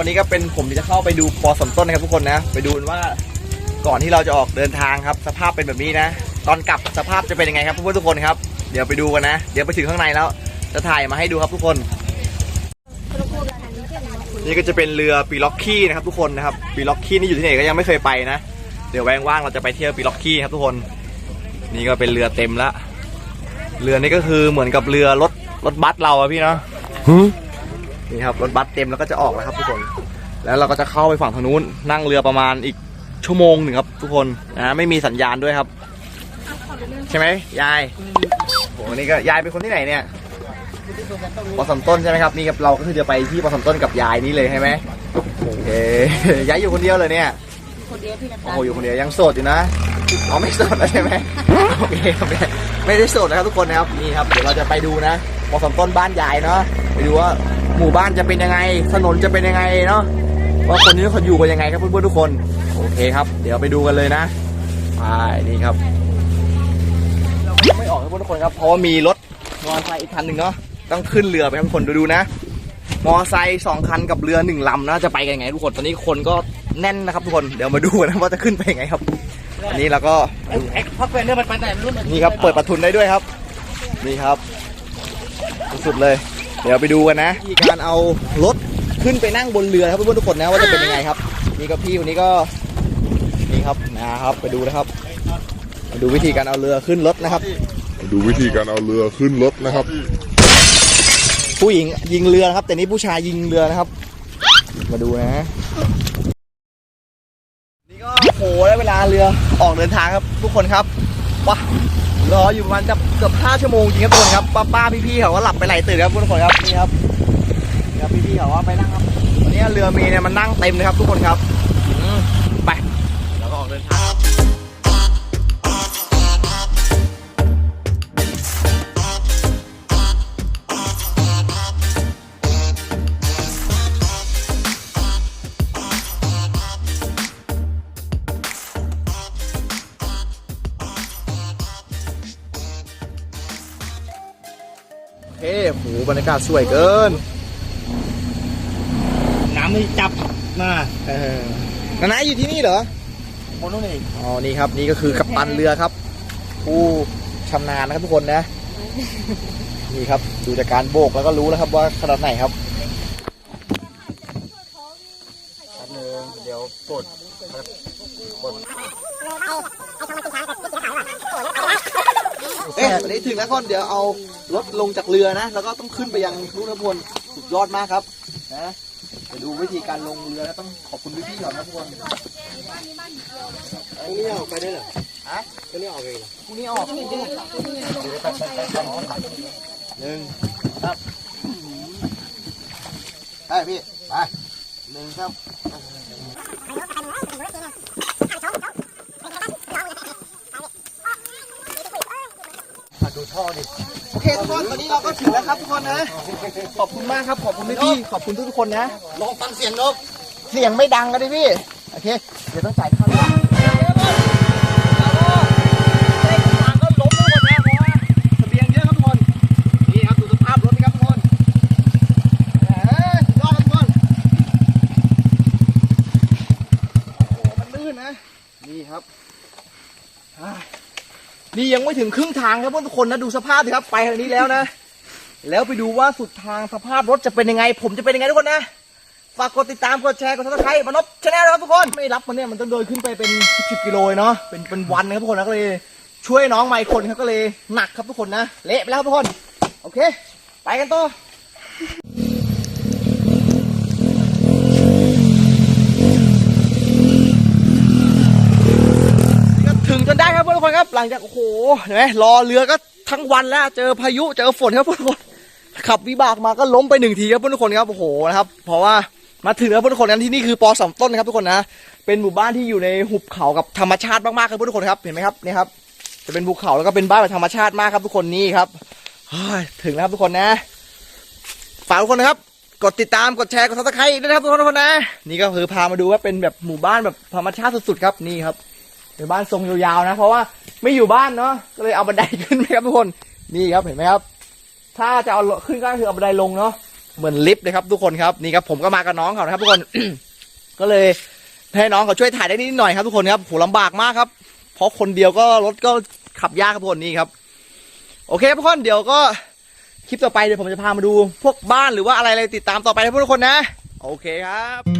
นะวันนี้ก็เป็นผมที่จะเข้าไปดูปอสมต้นนะครับทุกคนนะ ไปดูกันว่าก่อนที่เราจะออกเดินทางครับ สภาพเป็นแบบนี้นะ ตอนกลับสภาพจะเป็นยังไงครับเพื่อนๆทุกคนครับ เดี๋ยวไปดูกันนะ เดี๋ยวไปถึงข้างในแล้ว จะถ่ายมาให้ดูครับทุกคน นี่ก็จะเป็นเรือปีล็อกกี้นะครับทุกคนนะครับปีล็อกกี้นี่อยู่ที่ไหนก็ยังไม่เคยไปนะ เดี๋ยวแวงว่างเราจะไปเที่ยวปีล็อกกี้ครับทุกคน นี่ก็เป็นเรือเต็มละเรือนี่ก็คือเหมือนกับเรือรถรถบัสเราอะพี่เนาะนี่ครับรถบัสเต็มแล้วก็จะออกแล้วครับทุกคน แล้วเราก็จะเข้าไปฝั่งทางนู้น นั่งเรือประมาณอีกชั่วโมงหนึ่งครับ ทุกคนนะไม่มีสัญญาณด้วยครับ ใช่ไหมยายโหนี่ก็ยายเป็นคนที่ไหนเนี่ยปอสมต้นใช่ไหมครับนี่ครับเราก็คือจะไปที่ปอสมต้นกับยายนี่เลยใช่ไหมโอเคยายอยู่คนเดียวเลยเนี่ยคนเดียวพี่น้ำโอ้ตาลโหอยู่คนเดียวยังโสดอยู่นะเอาไม่โสดแล้วใช่ไหมโอเคโอเคไม่ได้โสดนะครับทุกคนนะครับนี่ครับเดี๋ยวเราจะไปดูนะปอสมต้นบ้านยายเนาะไปดูว่าหมู่บ้านจะเป็นยังไง ถนนจะเป็นยังไงเนาะ ว่าคนนี้เขาอยู่กันยังไงครับเพื่อนๆทุกคน โอเคครับ เดี๋ยวไปดูกันเลยนะไปนี่ครับเราก็ยังไม่ออกครับเพื่อนๆทุกคนครับ เพราะว่ามีรถมอเตอร์ไซค์อีกคันหนึ่งเนาะต้องขึ้นเรือไปครับทุกคนดูดูๆนะ มอไซค์สองคันกับเรือหนึ่งลำนะจะไปกันยังไงทุกคนตอนนี้คนก็แน่นนะครับทุกคนเดี๋ยวมาดูนะว่าจะขึ้นไปยังไงครับอันนี้เราก็ไอ้พักเป็นเนี่ยมันไปไหนไม่รู้นี่ครับเปิดประทุนได้ด้วยครับ นี่ครับ สุดๆเลย เดี๋ยวไปดูกันนะวิธีการเอารถ ขึ้นไปนั่งบนเรือครับเพื่อนๆทุกคนนะว่าจะเป็นยังไงครับ นี่ก็พี่คนนี้ก็นี่ครับนะครับไปดูนะครับมาดูวิธีการเอาเรือขึ้นรถนะครับดูวิธีการเอาเรือขึ้นรถนะครับ ผู้หญิงยิงเรือนะครับ แต่นี่ผู้ชายยิงเรือนะครับ มาดูนะนี่ก็โหได้เวลาเรือออกเดินทางครับ ทุกคนครับว้ารออยู่ประมาณจะเกือบห้าชั่วโมงจริงครับทุกคนครับป้าป้าพี่พี่ๆเขาก็หลับไปหลายตื่นครับทุกคนครับนี่ครับ ครับพี่พี่ๆเขาว่าไปนั่งครับวันนี้เรือมีเนี่ยมันนั่งเต็มเลยครับทุกคนครับไปแล้วก็ออกเดินทางเฮ้โหบรรยากาศสวยเกิน น้ำไม่จับมาเออนานาอยู่ที่นี่เหรอคนนู้นเองอ๋อนี่ครับนี่ก็คือกัปตันเรือครับ ผู้ชำนาญนะครับทุกคนนะนี่ครับดูจากการโบกแล้วก็รู้แล้วครับว่าขนาดไหนครับแป๊บนึงเดี๋ยวกดกดเอ๊ะตอนนี้ถึงแล้วคนเดี๋ยวเอารถลงจากเรือนะ แล้วก็ต้องขึ้นไปยังนู่นนะทุกคนสุดยอดมากครับนะ เดี๋ยวดูวิธีการลงเรือแล้วต้องขอบคุณพี่ๆก่อนนะทุกคนตรงนี้ออกไปได้เหรอฮะตรงนี้ออกเองเหรอพรุ่งนี้ออกหนึ่งครับไปพี่ ไปหนึ่งครับ มาดูท่อดิโอเคทุกคนตอนนี้เราก็ถึงแล้วครับทุกคนนะ ขอบคุณมากครับ ขอบคุณพี่ๆขอบคุณทุกๆคนนะ ลองฟังเสียงนกเสียงไม่ดังกันดิพี่ โอเค เดี๋ยวต้องจ่ายค่าด้วยเสบียงเยอะครับทุกคนนี่ครับ นี่ยังไม่ถึงครึ่งทางครับทุกคนนะดูสภาพสิครับไปทางนี้แล้วนะ แล้วไปดูว่าสุดทางสภาพรถจะเป็นยังไง ผมจะเป็นยังไงทุกคนนะฝากกดติดตามกดแชร์กดซับสไครต์มานบชาแนลนะครับทุกคนไม่รับมันเนี่ยมันต้องเดินขึ้นไปเป็นสิบกิโลเลยเนาะเป็นเป็นวันนะครับทุกคนนะก็เลยช่วยน้องไมค์คนครับก็เลยหนักครับทุกคนนะเละไปแล้วครับทุกคน โอเค ไปกันต่อ ก็ถึงจนได้ครับทุกคนครับ ห ลังจากโอ้โหเห็นไหมรอเรือก็ทั้งวันแล้ว เจอพายุเจอฝนครับทุกคนขับวิบากมาก็ล้มไปหนึ่งทีครับทุกคนครับโอ้โหนะครับ เพราะว่ามาถึงแล้วทุกคนนั้นที่นี่คือปอสามต้นนะครับทุกคนนะเป็นหมู่บ้านที่อยู่ในหุบเขากับธรรมชาติมากๆครับทุกคนครับเห็นไหมครับนี่ครับจะเป็นภูเขาแล้วก็เป็นบ้านแบบธรรมชาติมากครับทุกคนนี่ครับถึงแล้วครับทุกคนนะฝากทุกคนนะครับกดติดตามกดแชร์กดซับสไครต์ด้วยนะครับทุกคนทุกคนนะนี่ก็คือพามาดูว่าเป็นแบบหมู่บ้านแบบธรรมชาติสุดๆครับนี่ครับเป็นบ้านทรงยาวๆนะ เพราะว่า ไม่อยู่บ้านเนาะก็เลยเอาบันไดขึ้นไปครับทุกคนนี่ครับเห็นไหมครับ ถ้าจะเอาขึ้นก็คือเอาบันไดลงเนาะเหมือนลิฟต์เลยครับทุกคนครับนี่ครับผมก็มากับน้องเขานะครับ ทุกคนก็เลยให้น้องเขาช่วยถ่ายได้นิดหน่อยครับทุกคนครับโหลำบากมากครับ เพราะคนเดียวก็รถก็ขับยากครับทุกคนนี่ครับ โอเคทุกคนเดี๋ยวก็คลิปต่อไปเดี๋ยวผมจะพามาดู พวกบ้านหรือว่าอะไรอะไรติดตามต่อไปนะทุกคนนะ โอเคครับ